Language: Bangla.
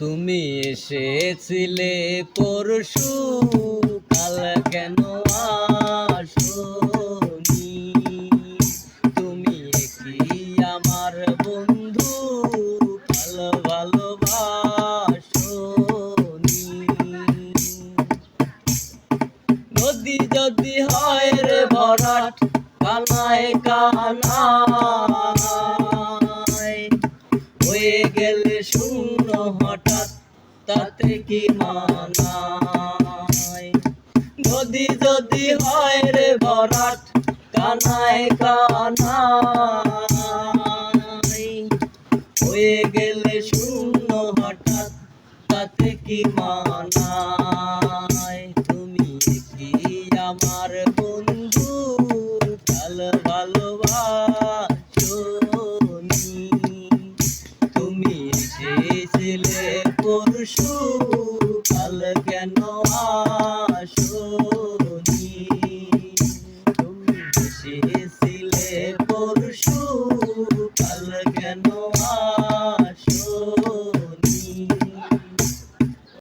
তুমি এসেছিলে পরশু, কাল কেন আসনি? তুমি কি আমার বন্ধু, কাল ভালোবাসনি। নদী যদি হয় রে ভরাট, কানায় কানায়, হয়ে গেলে শূন্য হঠাৎ তাতে কি মানায়? নদী যদি হয় রে ভরাট কানায় কানায়। হয়ে গেলে শূন্য হঠাৎ, তাতে কি মানায়? তুমি কি আমার বন্ধু? কাল ভালোবাসনি। তুমি এসেছিলে পরশু কাল কেন আসনি? তুমি এসেছিলে পরশু কাল কেন আসনি